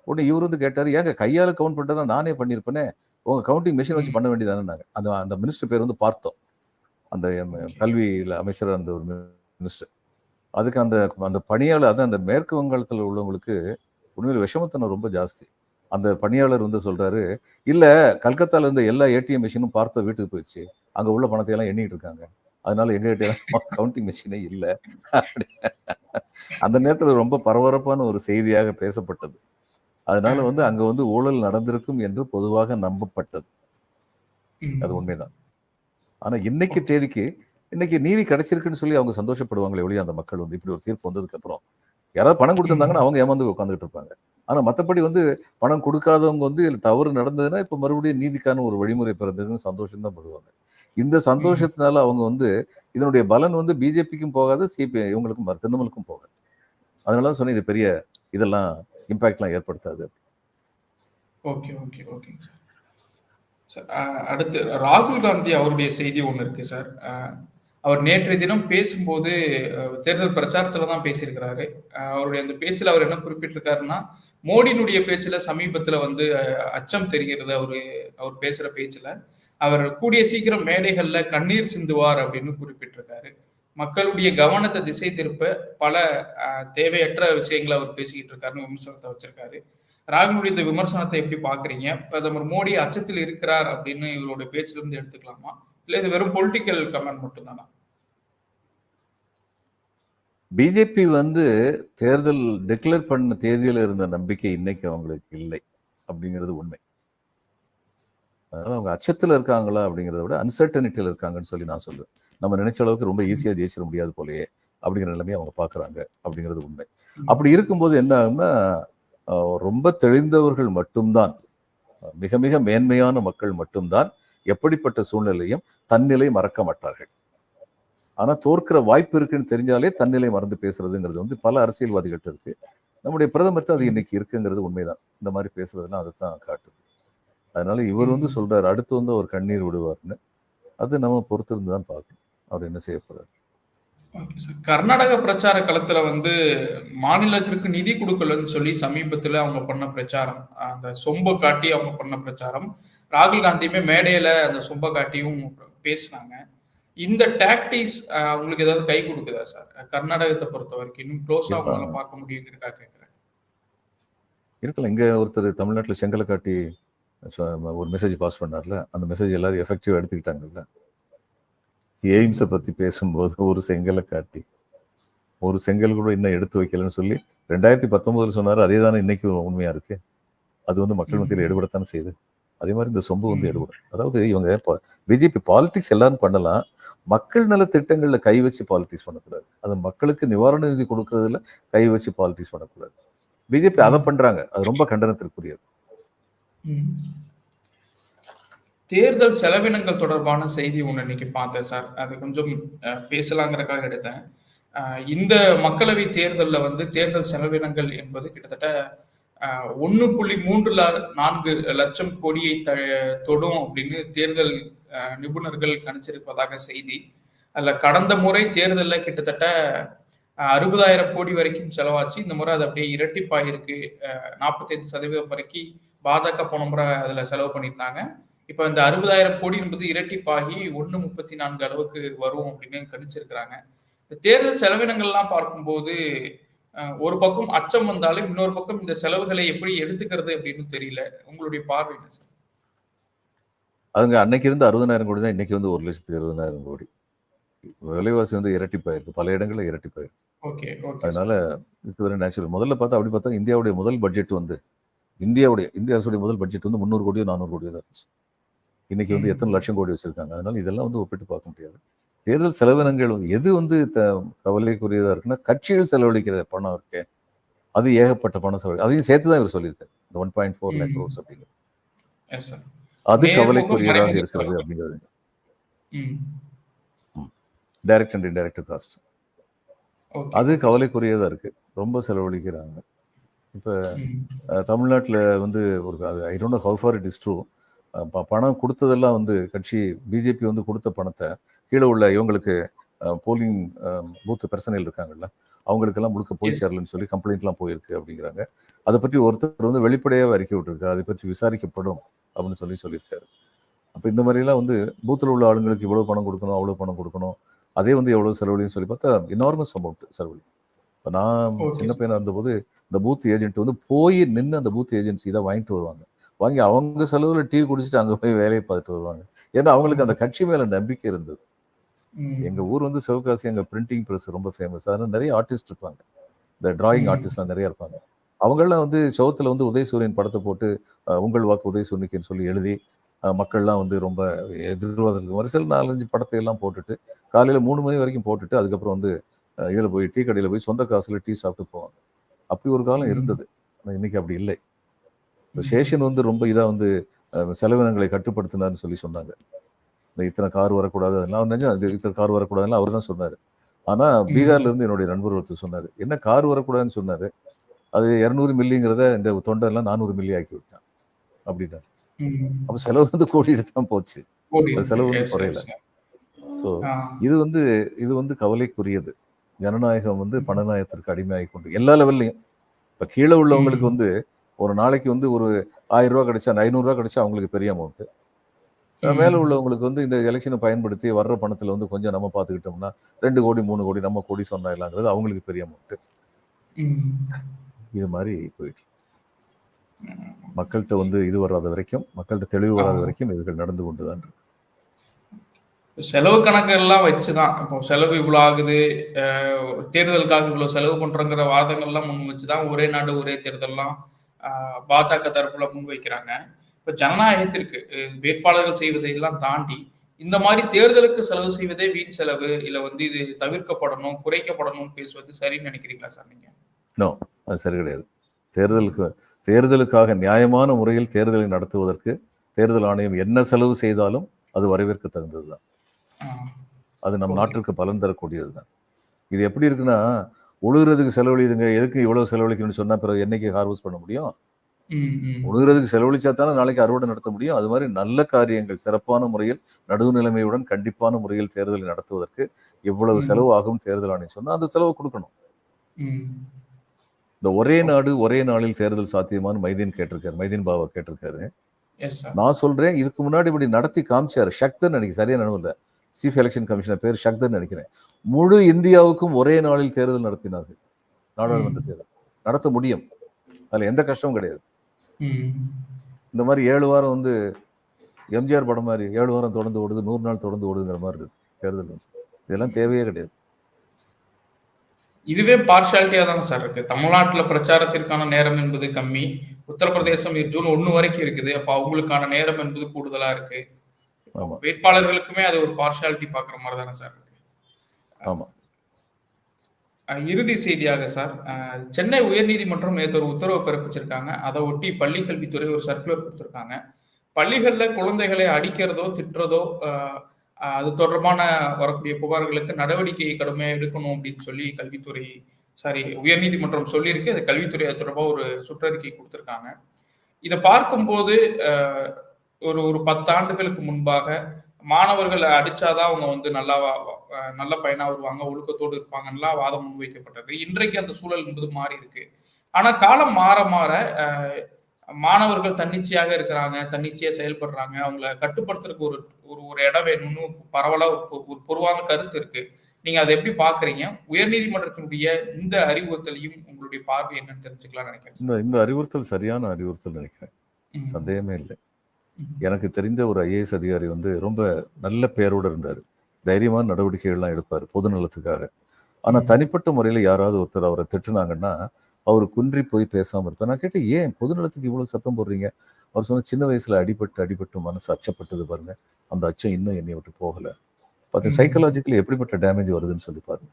உடனே இவர் வந்து கேட்டாரு ஏங்க கையால கவுண்ட் பண்றதா நானே பண்ணியிருப்பேனே உங்க கவுண்டிங் மிஷின் வச்சு பண்ண வேண்டியதானே அந்த அந்த மினிஸ்டர் பேர் வந்து பார்த்தோம். அந்த கல்வியில அமைச்சராக இருந்த ஒரு மினிஸ்டர் அதுக்கு அந்த அந்த பணியாளர் அதான் அந்த மேற்கு வங்காளத்தில் உள்ளவங்களுக்கு உண்மையில் விஷமத்தனம் ரொம்ப ஜாஸ்தி. அந்த பணியாளர் வந்து சொல்றாரு இல்ல கல்கத்தால இருந்த எல்லா ஏடிஎம் மிஷினும் பார்த்த வீட்டுக்கு போயிடுச்சு. அங்க உள்ள பணத்தை எல்லாம் எண்ணிட்டு இருக்காங்க. அதனால எங்க கிட்ட கவுண்டிங் மிஷினே இல்லை. அந்த நேரத்துல ரொம்ப பரபரப்பான ஒரு செய்தியாக பேசப்பட்டது. அதனால வந்து அங்க வந்து ஊழல் நடந்திருக்கும் என்று பொதுவாக நம்பப்பட்டது. அது உண்மைதான். ஆனா இன்னைக்கு தேதிக்கு இன்னைக்கு நீதி கிடைச்சிருக்குன்னு சொல்லி அவங்க சந்தோஷப்படுவாங்களே ஒழிய அந்த மக்கள் வந்து இப்படி ஒரு தீர்ப்பு வந்ததுக்கு அப்புறம். யாராவது பணம் கொடுத்திருந்தாங்கன்னா அவங்க ஏமாந்து உட்காந்துட்டு இருப்பாங்க. ஆனா மத்தபடி வந்து பணம் கொடுக்காதவங்க வந்து இதுல தவறு நடந்ததுன்னா இப்ப மறுபடியும் நீதிக்கான ஒரு வழிமுறை பிறந்ததுன்னு சந்தோஷம் தான் படுவாங்க. இந்த சந்தோஷத்தினால அவங்க வந்து இதனுடைய பலன் வந்து பிஜேபிக்கும் போகாது சிபிஐ இவங்களுக்கும் திரிணாமுலுக்கும் போகாது. அதனால தான் சொன்னேன் இது பெரிய இதெல்லாம் இம்பாக்ட்லாம் ஏற்படுத்தாது. ஓகே ஓகே ஓகேங்க சார். சார் அடுத்து ராகுல் காந்தி அவருடைய செய்தி ஒன்று இருக்கு சார். அவர் நேற்றைய தினம் பேசும்போது தேர்தல் பிரச்சாரத்துல தான் பேசியிருக்கிறாரு. அவருடைய அந்த பேச்சில் அவர் என்ன குறிப்பிட்டிருக்காருன்னா மோடியினுடைய பேச்சுல சமீபத்துல வந்து அச்சம் தெரிகிறது அவரு அவர் பேசுற பேச்சுல. அவர் கூடிய சீக்கிரம் மேடைகள்ல கண்ணீர் சிந்துவார் அப்படின்னு குறிப்பிட்டிருக்காரு. மக்களுடைய கவனத்தை திசை திருப்ப பல தேவையற்ற விஷயங்களை அவர் பேசிக்கிட்டு இருக்காருன்னு விமர்சனத்தை வச்சிருக்காரு. ராகுலுடைய இந்த விமர்சனத்தை எப்படி பாக்குறீங்க? பிரதமர் மோடி அச்சத்தில் இருக்கிறார் அப்படின்னு இவரோட பேச்சுல இருந்து எடுத்துக்கலாமா? இல்ல இது வெறும் பொலிட்டிக்கல் கமெண்ட் மட்டும்தானா? பிஜேபி வந்து தேர்தல் டிக்ளேர் பண்ண தேதியில இருந்த நம்பிக்கை இன்னைக்கு அவங்களுக்கு இல்லை அப்படிங்கிறது உண்மை. அதனால அவங்க அச்சத்துல இருக்காங்களா அப்படிங்கிறத விட அன்சர்டனிட்டியில் இருக்காங்கன்னு சொல்லி நான் சொல்லுவேன். நம்ம நினைச்ச அளவுக்கு ரொம்ப ஈஸியா ஜெயிச்சிட முடியாது போலயே அப்படிங்கிற நிலைமையை அவங்க பாக்குறாங்க அப்படிங்கிறது உண்மை. அப்படி இருக்கும்போது என்ன ஆகும்னா ரொம்ப தெளிந்தவர்கள் மட்டும்தான் மிக மிக மேன்மையான மக்கள் மட்டும்தான் எப்படிப்பட்ட சூழ்நிலையும் தன்னிலை மறக்க மாட்டார்கள். ஆனா தோற்கிற வாய்ப்பு இருக்குன்னு தெரிஞ்சாலே தன்னிலை மறந்து பேசுறதுங்கிறது வந்து பல அரசியல்வாதிகள்ட்ட இருக்கு. நம்முடைய பிரதமர்கிட்ட அது இன்னைக்கு இருக்குங்கிறது உண்மைதான். இந்த மாதிரி பேசுறதுலாம் அதை தான் காட்டுது. அதனால இவர் வந்து சொல்றாரு அடுத்து வந்து அவர் கண்ணீர் விடுவார்னு. அது நம்ம பொறுத்திருந்து தான் பார்க்கணும். அவர் என்ன செய்ய போறாரு? கர்நாடக பிரச்சார களத்துல வந்து மாநிலத்திற்கு நிதி கொடுக்கலன்னு சொல்லி சமீபத்துல அவங்க பண்ண பிரச்சாரம் அந்த சொம்ப காட்டி அவங்க பண்ண பிரச்சாரம். ராகுல் காந்தியுமே மேடையில அந்த சொம்ப காட்டியும் பேசினாங்க. இந்த டாக்டிஸ் உங்களுக்கு ஏதாவது கை கொடுக்குதா சார்? கர்நாடகத்தை பொறுத்த வரைக்கும் இன்னும் க்ளோஸா அவங்களால பார்க்க முடியுங்கிறக்கா கேட்கிறேன் இருக்கலாம். இங்க ஒருத்தர் தமிழ்நாட்டுல செங்கலை காட்டி ஒரு மெசேஜ் பாஸ் பண்ணார்ல. அந்த மெசேஜ் எல்லாரும் எஃபெக்டிவா எடுத்துக்கிட்டாங்கல்ல. எய்ம்ஸை பத்தி பேசும்போது ஒரு செங்கலை காட்டி ஒரு செங்கல் கூட இன்னும் எடுத்து வைக்கலன்னு சொல்லி ரெண்டாயிரத்தி பத்தொன்பதுல சொன்னாரு அதே தானே இன்னைக்கு உண்மையா இருக்கு. அது வந்து மக்கள் மத்தியில் எடுபடத்தானே செய்யுது. அதே மாதிரி இந்த சொம்பு வந்து. எடுபடும். அதாவது இவங்க பிஜேபி பாலிடிக்ஸ் எல்லாரும் பண்ணலாம். மக்கள் நல திட்டங்கள்ல கை வச்சு பாலிடிக்ஸ் பண்ணக்கூடாது. அது மக்களுக்கு நிவாரண நிதி கொடுக்கறதுல கை வச்சு பாலிடிக்ஸ் பண்ணக்கூடாது. பிஜேபி அதை பண்றாங்க. அது ரொம்ப கண்டனத்திற்குரியது. தேர்தல் செலவினங்கள் தொடர்பான செய்தி ஒன்று இன்னைக்கு பார்த்தேன் சார். அது கொஞ்சம் பேசலாங்கிறக்காக எடுத்தேன். இந்த மக்களவை தேர்தலில் வந்து தேர்தல் செலவினங்கள் என்பது கிட்டத்தட்ட ஒன்று புள்ளி மூன்று லா- நான்கு லட்சம் கோடியை த தொடும் அப்படின்னு தேர்தல் நிபுணர்கள் கணிச்சிருப்பதாக செய்தி. அதில் கடந்த முறை தேர்தலில் கிட்டத்தட்ட அறுபதாயிரம் கோடி வரைக்கும் செலவாச்சு. இந்த முறை அது அப்படியே இரட்டிப்பாயிருக்கு. நாற்பத்தைந்து சதவீதம் வரைக்கும் பாஜக போன முறை அதில் செலவு பண்ணியிருந்தாங்க. இப்போ இந்த அறுபதாயிரம் கோடி என்பது இரட்டிப்பாகி ஒன்று முப்பத்தி நான்கு அளவுக்கு வரும் அப்படின்னு கணிச்சிருக்கிறாங்க. இந்த தேர்தல் செலவினங்கள்லாம் பார்க்கும்போது ஒரு பக்கம் அச்சம் வந்தாலும் இன்னொரு பக்கம் இந்த செலவுகளை எப்படி எடுத்துக்கிறது அப்படின்னு தெரியல. உங்களுடைய பார்வை என்ன சார்? அதுங்க அன்னைக்கு இருந்து அறுபதாயிரம் கோடி தான் இன்னைக்கு வந்து ஒரு லட்சத்து இருபதாயிரம் கோடி. விலைவாசி வந்து இரட்டிப்பாயிருக்கு. பல இடங்கள்ல இரட்டிப்பாயிருக்கு. அதனால இது ஒரு நேச்சுரல் முதல்ல பார்த்தா அப்படி பார்த்தா இந்தியாவுடைய முதல் பட்ஜெட் வந்து இந்தியாவுடைய இந்திய அரசுடைய முதல் பட்ஜெட் வந்து முந்நூறு கோடியோ நானூறு கோடியோ தான் இருந்துச்சு. இன்னைக்கு வந்து. எத்தனை லட்சம் கோடி வச்சிருக்காங்க? அதனால இதெல்லாம் வந்து ஒப்பிட்டு பார்க்க முடியாது. தேர்தல் செலவினங்கள் வந்து- எது வந்து த- கவலைக்குரியதா இருக்குன்னா கட்சிகள் செலவழிக்கிற பணம் இருக்கே அது ஏகப்பட்ட பணம் செலவழி அதையும் சேர்த்து தான் இவர் சொல்லியிருக்காரு. இந்த ஒன் பாயிண்ட் ஃபோர் லேக் ம். க்ரோஸ் அப்படிங்கிறது அது கவலைக்குரியதாக இருக்கிறது செலவு. அப்படிங்கிறது. டைரக்ட் அண்ட் இன்டைரக்ட் காஸ்ட் அது கவலைக்குரியதா இருக்கு. ரொம்ப செலவழிக்கிறாங்க. இப்போ தமிழ்நாட்டில் வந்து ஒரு அது I don't know how far it is true பணம் கொடுத்ததெல்லாம் வந்து கட்சி பிஜேபி வந்து கொடுத்த பணத்தை கீழே உள்ள இவங்களுக்கு போலிங் பூத் பர்சனல் இருக்காங்கல்ல அவங்களுக்கெல்லாம் முழுக்க போய். சேரலன்னு சொல்லி கம்ப்ளைண்ட்லாம் போயிருக்கு அப்படிங்கிறாங்க. அதை பற்றி ஒருத்தர் வந்து வெளிப்படையாக அறிக்கை விட்டுருக்காரு. அதை பற்றி விசாரிக்கப்படும் அப்படின்னு சொல்லி சொல்லியிருக்காரு. அப்போ இந்த மாதிரிலாம் வந்து பூத்தில் உள்ள ஆளுங்களுக்கு இவ்வளோ பணம் கொடுக்கணும் அவ்வளோ பணம் கொடுக்கணும் அதே வந்து எவ்வளோ செலவழின்னு சொல்லி பார்த்தா இனார்மஸ் அமௌண்ட் செலவழி இப்போ நான் சின்ன. பையனாக இருந்தபோது இந்த பூத் ஏஜென்ட் வந்து போய் நின்று அந்த பூத் ஏஜென்சி தான் வாங்கிட்டு வருவாங்க. வாங்கி அவங்க செலவில் டீ குடிச்சிட்டு அங்கே போய் வேலையை பார்த்துட்டு வருவாங்க. ஏன்னா அவங்களுக்கு அந்த கட்சி மேலே நம்பிக்கை இருந்தது. எங்கள் ஊர் வந்து சிவகாசி எங்கள் பிரிண்டிங் ப்ரெஸ் ரொம்ப ஃபேமஸ் அதனால் நிறைய ஆர்டிஸ்ட் இருப்பாங்க. இந்த டிராயிங். ஆர்டிஸ்ட்லாம் நிறைய இருப்பாங்க. அவங்கெல்லாம் வந்து சவுத்தில் வந்து உதயசூரியன் படத்தை போட்டு உங்கள் வாக்கு உதயசூரியனுக்குன்னு சொல்லி எழுதி மக்கள்லாம் வந்து ரொம்ப எதிர்வாதத்துக்கு வரிசையில் நாலஞ்சு படத்தை எல்லாம் போட்டுட்டு காலையில் மூணு மணி வரைக்கும் போட்டுட்டு அதுக்கப்புறம் வந்து இதில் போய் டீ கடையில் போய் சொந்த காசில் டீ சாப்பிட்டு போவாங்க. அப்படி ஒரு காலம். இருந்தது. ஆனால் இன்னைக்கு அப்படி இல்லை. சேஷன் வந்து ரொம்ப இதாக வந்து செலவினங்களை கட்டுப்படுத்தினார்னு சொல்லி சொன்னாங்க. இந்த இத்தனை கார் வரக்கூடாது அதெல்லாம் அது இத்தனை கார் வரக்கூடாதுன்னு அவர் தான் சொன்னார். ஆனால் ம். பீகார்ல இருந்து என்னுடைய நண்பர் ஒருத்தர் சொன்னார். என்ன கார் வரக்கூடாதுன்னு சொன்னார்? அது இரநூறு மில்லிங்கிறத இந்த தொண்டெல்லாம் நானூறு மில்லி ஆக்கி விட்டான். அப்படின்னாரு. அப்போ செலவு வந்து கோடிட்டு தான் போச்சு செலவு Yes, குறையல. ஸோ இது வந்து இது வந்து கவலைக்குரியது. ஜனநாயகம் வந்து பணநாயகத்திற்கு அடிமையாகி கொண்டு எல்லா லெவல்லையும் இப்போ கீழே உள்ளவங்களுக்கு. வந்து ஒரு நாளைக்கு வந்து ஒரு ஆயிரம் ரூபா கிடைச்சா ஐநூறுரூவா கிடைச்சா அவங்களுக்கு பெரிய அமௌண்ட்டு. மேலே உள்ளவங்களுக்கு வந்து இந்த எலெக்ஷனை பயன்படுத்தி வர்ற பணத்தில் வந்து கொஞ்சம் நம்ம பார்த்துக்கிட்டோம்னா ரெண்டு கோடி மூணு கோடி நம்ம கோடி சொன்னாங்களாங்கிறது அவங்களுக்கு பெரிய அமௌண்ட்டு. இது மாதிரி போயிட்டு மக்கள்கிட்ட வந்து இது வராத வரைக்கும் மக்கள்கிட்ட தெளிவு வராத. வரைக்கும் இதுகள் நடந்து கொண்டு தான் இருக்கு செலவு கணக்கு எல்லாம் வச்சுதான். இப்போ செலவு இவ்வளோ ஆகுது தேர்தலுக்காக இவ்வளோ செலவு பண்றோங்கிற வாதங்கள்லாம் முன் வச்சுதான் ஒரே நாடு ஒரே தேர்தல்லாம் பாஜக தரப்புல முன்வைக்கிறாங்க இப்போ ஜனநாயகத்திற்கு வேட்பாளர்கள் வேட்பாளர்கள் செய்வதையெல்லாம் தாண்டி இந்த மாதிரி தேர்தலுக்கு செலவு செய்வதே வீண் செலவு இல்லை வந்து இது தவிர்க்கப்படணும் குறைக்கப்படணும்னு பேசுவது சரின்னு நினைக்கிறீங்களா சார் நீங்க? நோ அது சரி கிடையாது. தேர்தலுக்கு தேர்தலுக்காக நியாயமான முறையில் தேர்தலை நடத்துவதற்கு தேர்தல் ஆணையம் என்ன செலவு செய்தாலும் அது வரவேற்க தகுந்தது தான் அது நம். நாட்டிற்கு பலன் தரக்கூடியது தான் இது எப்படி இருக்குன்னா உழுகிறதுக்கு செலவழிதுங்க எதுக்கு இவ்வளவு செலவழிக்கணும்னு சொன்னா பிறகு என்னைக்கு ஹார்வெஸ்ட் பண்ண முடியும். உழுகிறதுக்கு செலவழிச்சா தானே நாளைக்கு அறுவடை நடத்த முடியும் அது மாதிரி நல்ல காரியங்கள் சிறப்பான முறையில் நடுவுநிலைமையுடன் கண்டிப்பான முறையில் தேர்தலை நடத்துவதற்கு இவ்வளவு ம். செலவு ஆகும் தேர்தல் ஆணையம் சொன்னா அந்த செலவு கொடுக்கணும். இந்த ஒரே நாடு ஒரே நாளில் தேர்தல் சாத்தியமான்னு மைதீன் கேட்டிருக்காரு மைதீன் பாபா கேட்டிருக்காரு நான் சொல்றேன் இதுக்கு முன்னாடி இப்படி நடத்தி காமிச்சாரு சக்தன் நினைக்கிறேன் சரியா நினைவு சீஃப் எலெக்ஷன் கமிஷனர் பேர் சக்தன் நினைக்கிறேன். முழு இந்தியாவுக்கும் ஒரே நாளில் தேர்தல் நடத்தினார்கள். நாடாளுமன்ற தேர்தல். நடத்த முடியும். அதுல எந்த கஷ்டமும் கிடையாது. இந்த மாதிரி ஏழு வாரம் வந்து எம்ஜிஆர் படம் மாதிரி ஏழு வாரம் தொடர்ந்து ஓடுது நூறு நாள் தொடர்ந்து ஓடுதுங்கிற மாதிரி இருக்கு தேர்தல். இதெல்லாம் தேவையே கிடையாது. இதுவே பார்ஷாலிட்டியா தானே சார் இருக்கு. தமிழ்நாட்டுல பிரச்சாரத்திற்கான நேரம் என்பது கம்மி. உத்தரப்பிரதேசம் ஜூன் ஒண்ணு வரைக்கும் இருக்குது. அப்ப அவங்களுக்கான நேரம் என்பது கூடுதலா இருக்கு. வேட்பாளர்களுக்குமே அது ஒரு பார்ஷாலிட்டி பாக்குற மாதிரி தானே சார் ஆமா. இறுதி செய்தியாக சார் சென்னை உயர்நீதிமன்றம் நேற்று ஒரு உத்தரவு பிறப்பிச்சிருக்காங்க. அதை ஒட்டி பள்ளிக்கல்வித்துறை ஒரு சர்க்குலர் கொடுத்திருக்காங்க. பள்ளிகள்ல குழந்தைகளை அடிக்கிறதோ திட்டுறதோ அது தொடர்பான வரக்கூடிய புகார்களுக்கு நடவடிக்கை கடுமையாக எடுக்கணும் அப்படின்னு சொல்லி கல்வித்துறை சாரி உயர்நீதிமன்றம் சொல்லியிருக்கு. அது கல்வித்துறை அது தொடர்பாக ஒரு சுற்றறிக்கை கொடுத்திருக்காங்க. இதை பார்க்கும்போது ஒரு ஒரு பத்தாண்டுகளுக்கு முன்பாக மாணவர்களை அடிச்சாதான் அவங்க வந்து நல்லா நல்ல பையனா வருவாங்க ஒழுக்கத்தோடு இருப்பாங்கலாம் வாதம் முன்வைக்கப்பட்டது. இன்றைக்கு அந்த சூழல் என்பது மாறி இருக்கு. ஆனா காலம் மாற மாற மாணவர்கள் தன்னிச்சையாக இருக்கிறாங்க தன்னிச்சையா செயல்படுறாங்க. அவங்கள கட்டுப்படுத்துறதுக்கு ஒரு ஒரு ஒரு இடம் வேணும்னு பரவலா ஒரு பொ- ஒரு பொதுவான கருத்து இருக்கு. நீங்க அதை எப்படி பாக்குறீங்க? உயர்நீதிமன்றத்தினுடைய இந்த அறிவுறுத்தலையும் உங்களுடைய பார்வை என்னன்னு தெரிஞ்சுக்கலாம் நினைக்கிறேன். இந்த அறிவுறுத்தல் சரியான அறிவுறுத்தல் நினைக்கிறேன். சந்தேகமே இல்லை. எனக்கு தெரிந்த ஒரு ஐஏஎஸ் அதிகாரி வந்து ரொம்ப நல்ல பேரோடு இருந்தார். தைரியமான நடவடிக்கைகள்லாம் எடுப்பார் பொது நலத்துக்காக. ஆனா ம். தனிப்பட்ட முறையில் யாராவது ஒருத்தர் அவரை திட்டுனாங்கன்னா அவர் குன்றி போய் பேசாம இருப்பார். நான் கேட்டேன் ஏன் பொது நலத்துக்கு இவ்வளவு சத்தம் போடுறீங்க? அவர் சொன்ன சின்ன வயசுல அடிபட்டு அடிபட்டு மனசு அச்சப்பட்டது பாருங்க. அந்த அச்சம் இன்னும் என்னை விட்டு போகல. ம். சைக்கலாஜிக்கலி எப்படிப்பட்ட டேமேஜ் வருதுன்னு சொல்லி பாருங்க.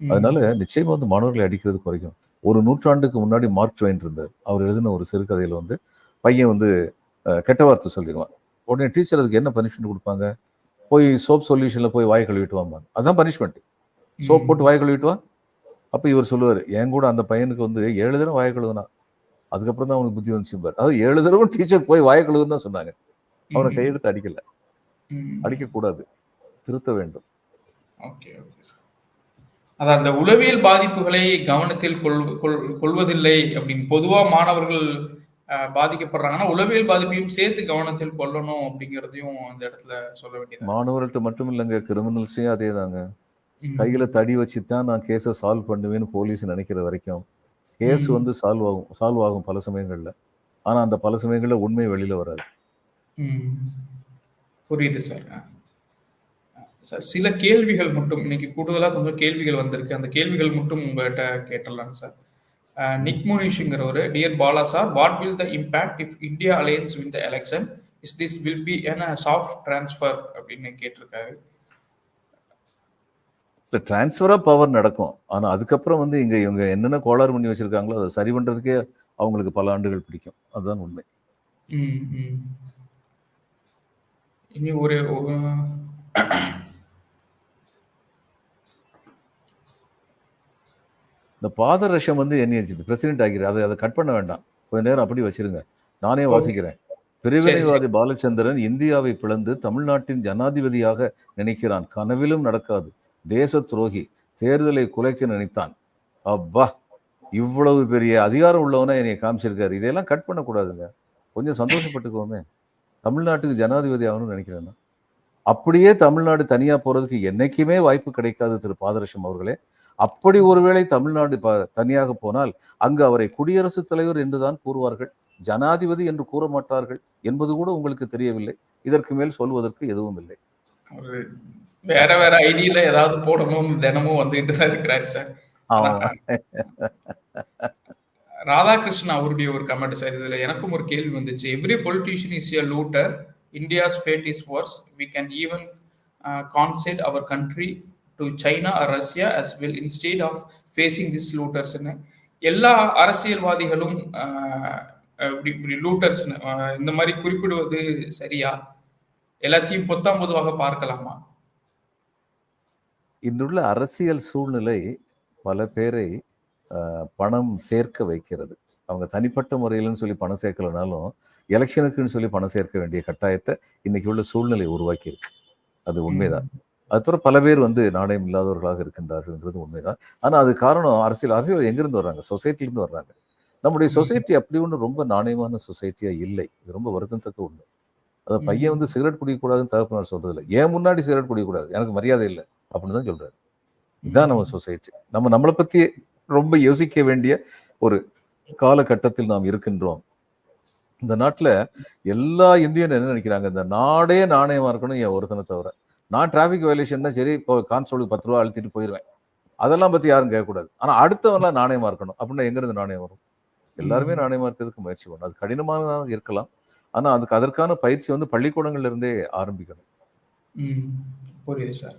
அதனால நிச்சயமா வந்து மாணவர்களை அடிக்கிறது குறைக்கும் ஒரு நூற்றாண்டுக்கு முன்னாடி மார்க் ட்வைன் இருந்தார். அவர் எழுதின ஒரு சிறுகதையில வந்து பையன் வந்து கெட்ட வார்த்தை சொல்லிடுவான். உடனே டீச்சர் அதுக்கு என்ன பனிஷ்மெண்ட் கொடுப்பாங்க? போய் சோப் சொல்யூஷன்ல போய் வாய் கழுவிட்டு வாம்பாங்க அதுதான் பனிஷ்மெண்ட் சோப் போட்டு வாய் கழுவிட்டு வா அப்ப இவர் சொல்லுவார் என் கூட அந்த பையனுக்கு வந்து ஏழு தடவை வாய் கழுவுனா அதுக்கப்புறம் தான் அவனுக்கு புத்தி வந்துச்சு அதாவது ஏழு தடவை டீச்சர் போய் வாய் கழுவுன்னு தான் சொன்னாங்க. அவனை. கையெடுத்து அடிக்கல. அடிக்கக்கூடாது. திருத்த வேண்டும். Okay okay sir. அதான் அந்த உளவியல் பாதிப்புகளை கவனத்தில் கொள் கொள் கொள்வதில்லை அப்படின்னு பொதுவா மாணவர்கள் பாதிக்கப்படுறாங்கன்னா உளவியல் பாதிப்பையும் சேர்த்து கவனத்தில் கொள்ளணும் அப்படிங்கிறதையும் அந்த இடத்துல சொல்ல வேண்டியது மாணவர்கள்ட்ட மட்டும் இல்லைங்க கிரிமினல்ஸையும் அதே தாங்க கையில தடி வச்சு தான் நான் கேஸை சால்வ் பண்ணுவேன்னு போலீஸ் நினைக்கிற வரைக்கும் கேஸ். வந்து சால்வ் ஆகும் சால்வ் ஆகும் பல சமயங்கள்ல. ஆனா அந்த பல சமயங்கள்ல உண்மை வெளியில வராது. புரியுது சார். சார் சில கேள்விகள் மட்டும் இன்னைக்கு கூடுதலா கொஞ்சம் கேள்விகள் வந்திருக்கு. அந்த கேள்விகள் மட்டும் உங்ககிட்ட கேட்டுடலாங்க sir. Nick முனிஷுங்கிறவர் dear Bala sir what will the impact if India alliance win the election is this will be an soft transfer அப்படின்னு கேட்டிருக்காரு. இல்ல டிரான்ஸ்ஃபர் ஆஃப் பவர் நடக்கும். ஆனா அதுக்கப்புறம் வந்து இங்க இவங்க என்னென்ன கோளாறு பண்ணி வச்சிருக்காங்களோ அதை சரி பண்றதுக்கே அவங்களுக்கு பல ஆண்டுகள் பிடிக்கும். அதுதான் உண்மை. இனி ஒரு இந்த பாதரசம் வந்து என்ஹெச்பி பிரசிடென்ட் ஆகிற அதை அதை கட் பண்ண வேண்டாம். கொஞ்ச நேரம் அப்படி வச்சிருங்க. நானே வாசிக்கிறேன். பிரிவினைவாதி பாலச்சந்திரன் இந்தியாவை பிளந்து தமிழ்நாட்டின் ஜனாதிபதியாக நினைக்கிறான். கனவிலும் நடக்காது. தேச துரோகி. தேர்தலை குலைக்க நினைத்தான். அப்பா இவ்வளவு பெரிய அதிகாரம் உள்ளவனை என்னைய காமிச்சிருக்காரு. இதையெல்லாம் கட் பண்ணக்கூடாதுங்க. கொஞ்சம் சந்தோஷப்பட்டுக்கோமே. தமிழ்நாட்டுக்கு ஜனாதிபதி ஆகணும்னு நினைக்கிறேன்னா. அப்படியே தமிழ்நாடு தனியா போறதுக்கு என்னைக்குமே வாய்ப்பு கிடைக்காது திரு. பாதரசம் அவர்களே. அப்படி ஒருவேளை தமிழ்நாடு ப- தனியாக போனால் அங்கு அவரை குடியரசுத் தலைவர் என்றுதான் கூறுவார்கள். ஜனாதிபதி என்று கூற மாட்டார்கள் என்பது கூட உங்களுக்கு தெரியவில்லை. இதற்கு மேல் சொல்வதற்கு எதுவும் இல்லை. வேற வேற ஐடியில ஏதாவது போடணும் தினமும் வந்துகிட்டு தான் இருக்கிறாரு சார் ராதாகிருஷ்ணன் அவருடைய ஒரு கமெண்ட் சார் இதுல எனக்கும் ஒரு கேள்வி வந்துச்சு. Every politician is a looter India's fate is worse we can even consent our country to China or Russia as well instead of facing this லூட்டர்ஸ்னு எல்லா அரசியல்வாதிகளும் uh, uh, இப்படி இப்படி லூட்டர்ஸ்னு uh, இந்த மாதிரி குறிப்பிடுவது சரியா? எல்லாத்தையும் பொத்தாம் பொதுவாக பார்க்கலாமா? இன்றுள்ள அரசியல் சூழ்நிலை பல பேரை பணம் சேர்க்க வைக்கிறது. அவங்க தனிப்பட்ட முறையிலன்னு சொல்லி பணம் சேர்க்கலனாலும் எலெக்ஷனுக்குன்னு சொல்லி பணம் சேர்க்க வேண்டிய கட்டாயத்தை இன்னைக்கு உள்ள சூழ்நிலை உருவாக்கி இருக்கு அது உண்மைதான். அது தவிர பல பேர் வந்து நாணயம் இல்லாதவர்களாக இருக்கின்றார்கள்ன்றது உண்மைதான். ஆனா அது காரணம் அரசியல் அரசியல் எங்கிருந்து வர்றாங்க? சொசைட்டிலிருந்து வர்றாங்க. நம்முடைய சொசைட்டி அப்படி ஒன்று ரொம்ப நாணயமான சொசைட்டியா இல்லை. இது ரொம்ப வருத்தத்தக்க உண்மை. அதாவது பையன் வந்து சிகரெட் குடிக்கக்கூடாதுன்னு தகப்பனார் சொல்றது இல்லை ஏன் முன்னாடி சிகரெட் குடிக்கக்கூடாது எனக்கு மரியாதை இல்லை அப்படின்னு தான் சொல்றாரு. இதுதான் நம்ம சொசைட்டி. நம்ம நம்மளை பத்தி ரொம்ப யோசிக்க வேண்டிய ஒரு காலகட்டத்தில் நாம் இருக்கின்றோம். இந்த நாட்டுல எல்லா இந்தியன் என்ன நினைக்கிறாங்க? இந்த நாடே நாணயமா இருக்கணும் என் ஒருத்தனை தவிர. நான் டிராஃபிக் வயலேஷன்னா சரி இப்போ கான்ஸ்டபிள் பத்து ரூபா அழுத்திட்டு போயிடுவேன் அதெல்லாம் பத்தி யாரும் கேட்கக்கூடாது. ஆனா அடுத்தவன்லாம் நாணயமா இருக்கணும் அப்படின்னா எங்க இருந்து நாணயம் வரும்? எல்லாருமே நாணயமா இருக்கிறதுக்கு முயற்சி பண்ணணும். அது கடினமானதாக இருக்கலாம். ஆனா அதுக்கு அதற்கான பயிற்சி வந்து பள்ளிக்கூடங்கள்ல இருந்தே ஆரம்பிக்கணும். புரியுது சார்.